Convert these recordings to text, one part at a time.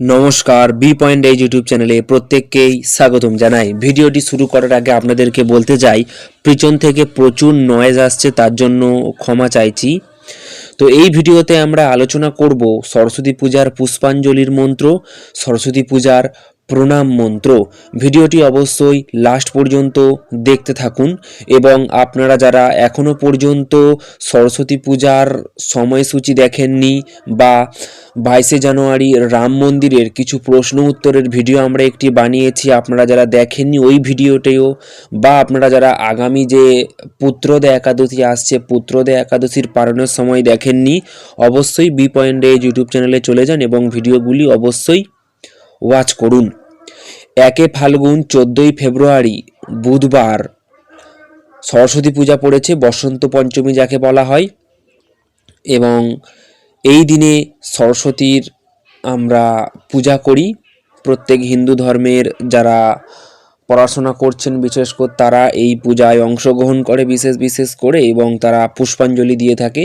নমস্কার B point এই YouTube চ্যানেলে প্রত্যেককেই স্বাগতম জানাই। ভিডিওটি শুরু করার আগে আপনাদেরকে বলতে চাই, পিছন থেকে প্রচুর নয়েজ আসছে, তার জন্য ক্ষমা চাইছি। তো এই ভিডিওতে আমরা আলোচনা করব সরস্বতী পূজার পুষ্পাঞ্জলির মন্ত্র, সরস্বতী পূজার প্রণাম মন্ত্র। ভিডিওটি অবশ্যই লাস্ট পর্যন্ত দেখতে থাকুন এবং আপনারা যারা এখনও পর্যন্ত সরস্বতী পূজার সময়সূচি দেখেননি বা বাইশে জানুয়ারি রাম মন্দিরের কিছু প্রশ্ন উত্তরের ভিডিও আমরা একটি বানিয়েছি, আপনারা যারা দেখেননি ওই ভিডিওটিও বা আপনারা যারা আগামী যে পুত্রদে একাদশী আসছে, পুত্রদে একাদশীর পালনের সময় দেখেননি, অবশ্যই বি পয়েন্ট ইউটিউব চ্যানেলে চলে যান এবং ভিডিওগুলি অবশ্যই ওয়াচ করুন। একে ফাল্গুন চোদ্দোই ফেব্রুয়ারি, বুধবার। সরস্বতী পূজা পড়েছে, বসন্ত পঞ্চমী যাকে বলা হয়। এবং এই দিনে সরস্বতীর আমরা পূজা করি। প্রত্যেক হিন্দু ধর্মের যারা পড়াশোনা করছেন, বিশেষ করে তারা এই পূজায় অংশগ্রহণ করে বিশেষ বিশেষ করে এবং তারা পুষ্পাঞ্জলি দিয়ে থাকে।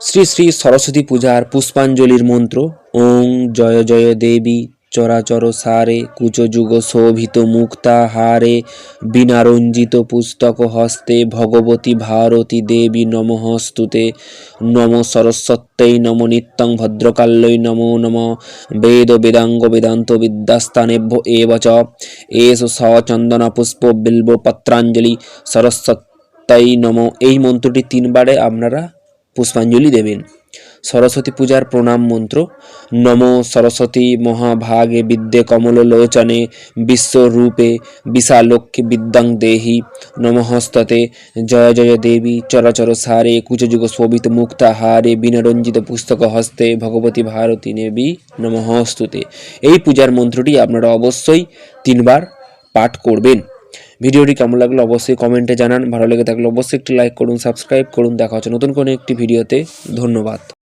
শ্রী শ্রী সরস্বতী পূজার পুষ্পাঞ্জলির মন্ত্র, ওং জয় জয় দেবী চরাচর সারে কুচযুগ শোভিত মুক্তা হারে বিনারঞ্জিত পুস্তক হস্তে ভগবতী ভারতী দেবী নমঃস্তুতে। নম সরস্বত্যৈ নম নিত্যং ভদ্রকাল্যৈ নমো নম। বেদ বেদাঙ্গ বেদান্ত বিদ্যাস্থানেভ্য এব চ। এষ সচন্দন পুষ্প বিল্ব পত্রাঞ্জলি সরস্বত্যৈ নম। এই মন্ত্রটি তিনবারে আপনারা পুষ্পাঞ্জলি দেবেন। সরস্বতী পূজার প্রণাম মন্ত্র। নম সরস্বতী মহাভাগে বিদ্যে কমললোচনে বিশ্বরূপে বিশালক্ষ্মী বিদ্যাং দেহি। নমঃস্ততে জয় জয় দেবী চরাচর সারে কুচযুগ শোভিত মুক্তা হারে বিনরঞ্জিত পুস্তক হস্তে ভগবতী ভারতী নেবী নমঃস্তুতে। এই পূজার মন্ত্রটি আপনারা অবশ্যই তিনবার পাঠ করবেন। ভিডিওটি কেমন লাগল অবশ্যই কমেন্টে জানান। ভালো লেগে থাকলে অবশ্যই একটি লাইক করুন, সাবস্ক্রাইব করুন। দেখা হচ্ছে নতুন কোনো একটি ভিডিওতে। ধন্যবাদ।